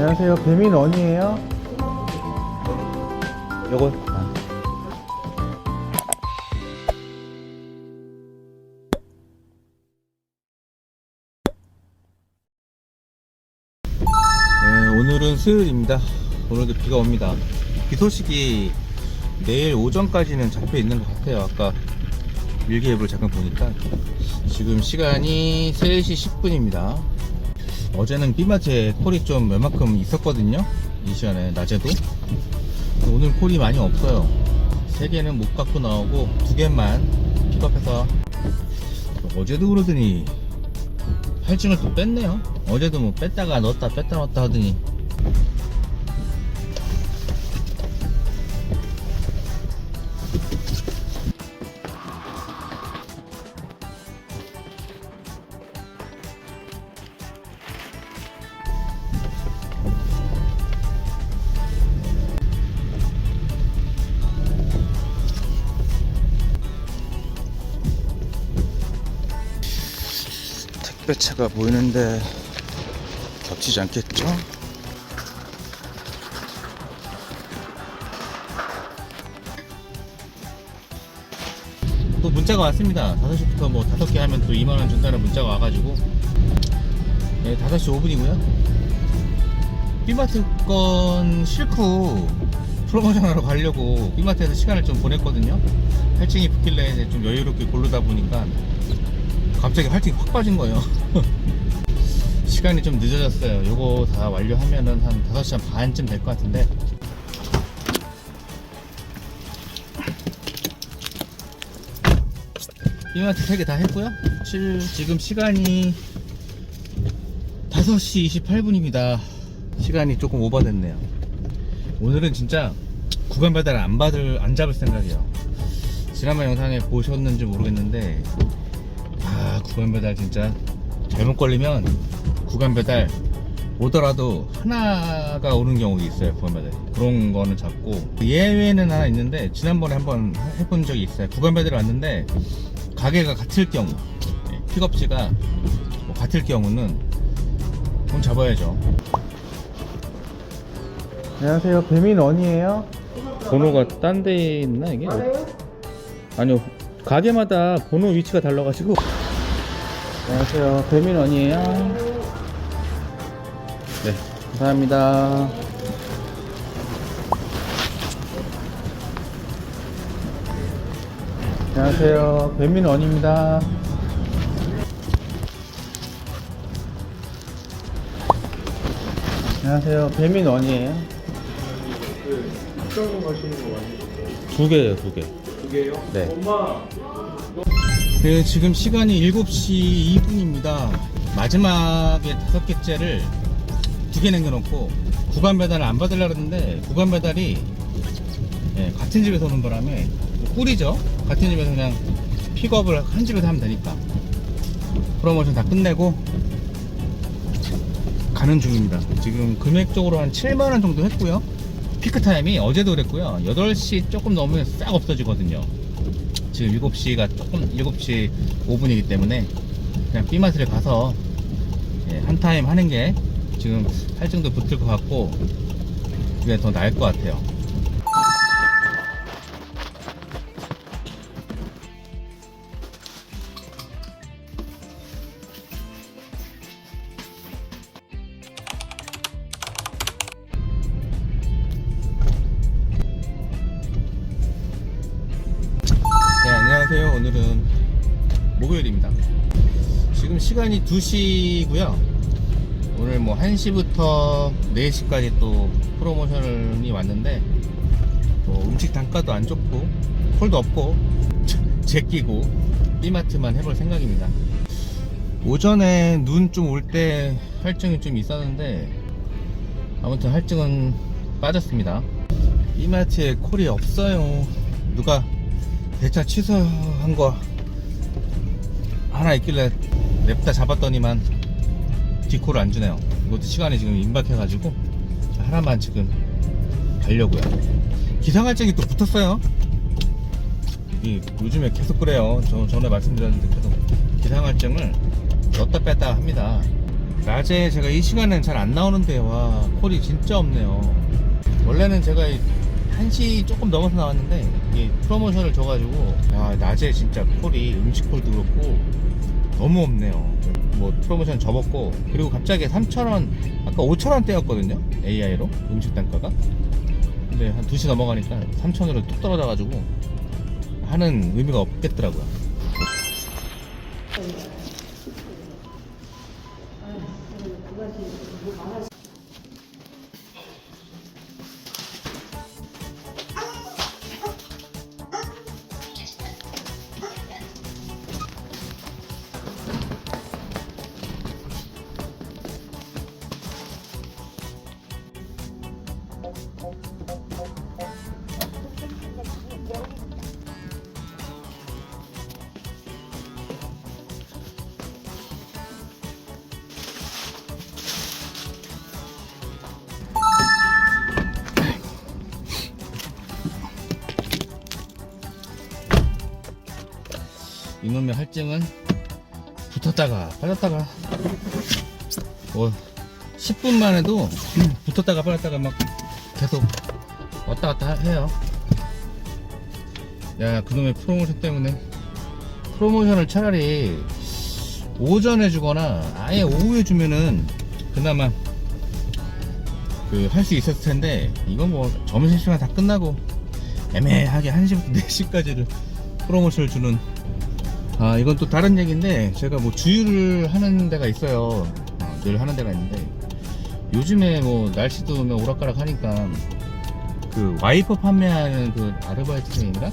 안녕하세요. 배민 원이에요. 요거. 아. 네, 오늘은 수요일입니다. 오늘도 비가 옵니다. 비 소식이 내일 오전까지는 잡혀 있는 것 같아요. 아까 일기예보를 잠깐 보니까 지금 시간이 3시 10분입니다. 어제는 비마트에 콜이 좀 웬만큼 있었거든요. 이 시간에 낮에도. 오늘 콜이 많이 없어요. 세 개는 못 갖고 나오고 두 개만 픽업해서 어제도 그러더니 할증을 또 뺐네요. 어제도 뭐 뺐다가 넣었다 뺐다 넣었다 하더니 택배차가 보이는데 겹치지 않겠죠? 또 문자가 왔습니다. 5시부터 뭐 5개 하면 또 2만원 준다는 문자가 와가지고 네, 5시 5분이고요. B마트 건 싫고 프로모션 하러 가려고 B마트에서 시간을 좀 보냈거든요. 할증이 붙길래 이제 좀 여유롭게 고르다 보니까 갑자기 할증이 확 빠진 거예요. 시간이 좀 늦어졌어요. 요거 다 완료하면은 한 5시 반쯤 될 것 같은데. 이마트 3개 다 했고요. 실, 지금 시간이 5시 28분입니다. 시간이 조금 오버됐네요. 오늘은 진짜 구간 배달 안 받을, 안 잡을 생각이에요. 지난번 영상에 보셨는지 모르겠는데, 아, 구간 배달 진짜 잘못 걸리면 구간 배달 오더라도 하나가 오는 경우도 있어요. 구간 배달. 그런 거는 잡고 예외는 하나 있는데 지난번에 한번 해본 적이 있어요. 구간 배달 왔는데 가게가 같을 경우 예, 픽업지가 뭐 같을 경우는 돈 잡아야죠. 안녕하세요. 배민 원이에요. 번호가 딴 데 있나 이게? 아니요. 가게마다 번호 위치가 달라가지고. 안녕하세요. 배민원이에요. 네, 감사합니다. 안녕하세요. 배민원입니다. 안녕하세요. 배민원이에요. 두 개예요, 두 개. 두 개요? 네. 엄마 네, 지금 시간이 7시 2분입니다. 마지막에 다섯 개째를 두 개 남겨놓고 구간 배달을 안 받으려고 했는데 구간 배달이 예, 같은 집에서 오는 바람에 꿀이죠. 같은 집에서 그냥 픽업을 한 집에서 하면 되니까 프로모션 다 끝내고 가는 중입니다. 지금 금액적으로 한 7만원 정도 했고요. 피크 타임이 어제도 그랬고요. 8시 조금 넘으면 싹 없어지거든요. 지금 7시가 조금 7시 5분이기 때문에 그냥 B마트를 가서 예, 한 타임 하는 게 지금 할증도 붙을 것 같고 그게 더 나을 것 같아요. 목요일입니다. 지금 시간이 2시고요. 오늘 뭐 1시부터 4시까지 또 프로모션이 왔는데 뭐 음식 단가도 안 좋고 콜도 없고 제끼고 B마트만 해볼 생각입니다. 오전에 눈 좀 올 때 할증이 좀 있었는데 아무튼 할증은 빠졌습니다. B마트에 콜이 없어요. 누가 대차 취소한 거 하나 있길래 냅다 잡았더니만 디코를 안 주네요. 이것도 시간이 지금 임박해가지고 하나만 지금 가려고요. 기상할증이 또 붙었어요. 이 요즘에 계속 그래요. 저 전에 말씀드렸는데 계속 기상할증을 넣었다 뺐다 합니다. 낮에 제가 이 시간엔 잘 안 나오는데 와 콜이 진짜 없네요 원래는 제가 1시 조금 넘어서 나왔는데 이 프로모션을 줘가지고 야 낮에 진짜 콜이 음식 콜도 그렇고 너무 없네요. 뭐 프로모션 접었고 그리고 갑자기 3,000원 아까 5,000원대였거든요? AI로 음식 단가가? 근데 한 2시 넘어가니까 3,000원으로 뚝 떨어져가지고 하는 의미가 없겠더라고요 이놈의 할증은 붙었다가 빠졌다가 뭐 10분만 해도 붙었다가 빠졌다가 막 계속 왔다 갔다 해요. 야 그놈의 프로모션 때문에. 프로모션을 차라리 오전에 주거나 아예 오후에 주면은 그나마 그 할 수 있었을 텐데 이건 뭐 점심시간 다 끝나고 애매하게 1시부터 4시까지를 프로모션을 주는 아 이건 또 다른 얘기인데 제가 뭐 주유를 하는 데가 있어요. 어, 늘 하는 데가 있는데 요즘에 뭐 날씨도 뭐 오락가락 하니까 그 와이퍼 판매하는 그 아르바이트생인가?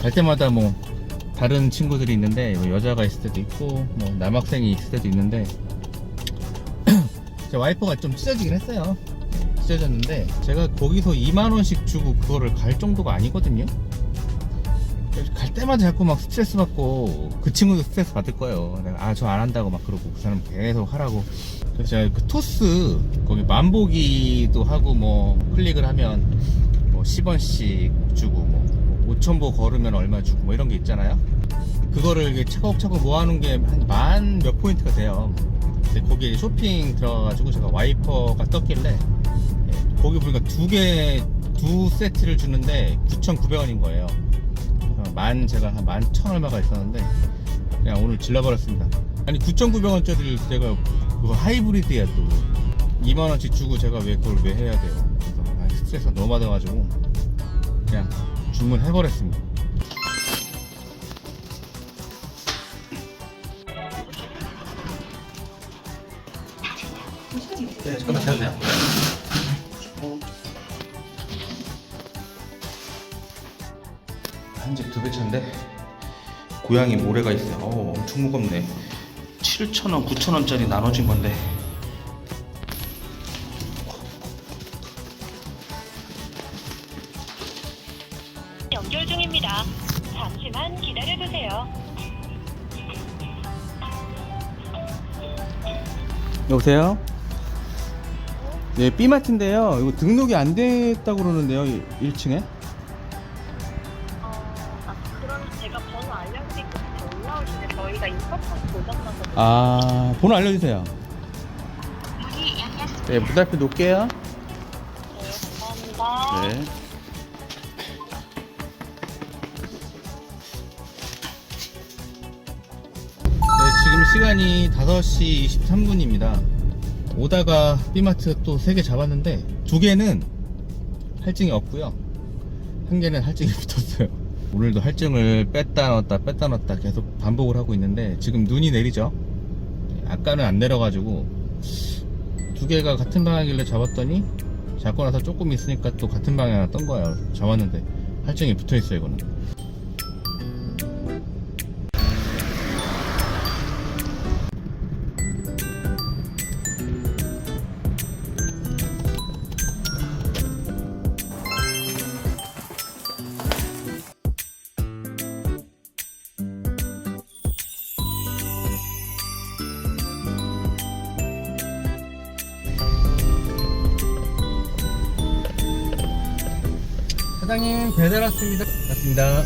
갈 때마다 뭐 다른 친구들이 있는데 뭐 여자가 있을 때도 있고 뭐 남학생이 있을 때도 있는데 제 와이퍼가 좀 찢어지긴 했어요. 찢어졌는데 제가 거기서 2만원씩 주고 그거를 갈 정도가 아니거든요 갈 때마다 자꾸 막 스트레스 받고 그 친구도 스트레스 받을 거예요. 내가 아 저 안 한다고 막 그러고 그 사람 계속 하라고. 그래서 제가 그 토스 거기 만보기도 하고 뭐 클릭을 하면 뭐 10원씩 주고 뭐 5천보 걸으면 얼마 주고 뭐 이런 게 있잖아요. 그거를 차곡차곡 모아놓은 게 한 만 몇 포인트가 돼요. 근데 거기에 쇼핑 들어가가지고 제가 와이퍼가 떴길래 예, 거기 보니까 두 개, 두 세트를 주는데 9,900원인 거예요. 만 제가 한 만 천 얼마가 있었는데 그냥 오늘 질러버렸습니다. 아니 9,900원짜리를 제가 그거 하이브리드야 또 2만원씩 주고 제가 왜 그걸 왜 해야 돼요? 그래서 아, 스트레스가 너무 받아가지고 그냥 주문해버렸습니다. 네 잠깐만 기다려요 한집두배 차인데 고양이 모래가 있어요. 어, 엄청 무겁네. 7,000원, 9,000원짜리 나눠진 건데. 연결 중입니다. 잠시만 기다려주세요. 여보세요? 네, B마트인데요. 이거 등록이 안 됐다고 그러는데요, 1층에? 아, 번호 알려주세요. 문이 열렸습니다. 네, 문 앞에 놓을게요. 네, 감사합니다. 네. 네, 지금 시간이 5시 23분입니다. 오다가 B마트 또 3개 잡았는데, 두 개는 할증이 없고요. 한 개는 할증이 붙었어요. 오늘도 할증을 뺐다 넣었다 뺐다 넣었다 계속 반복을 하고 있는데, 지금 눈이 내리죠? 아까는 안 내려가지고, 두 개가 같은 방향길래 잡았더니, 잡고 나서 조금 있으니까 또 같은 방향 떴 거예요. 잡았는데 할증이 붙어 있어요, 이거는. 사장님 배달 왔습니다. 왔습니다.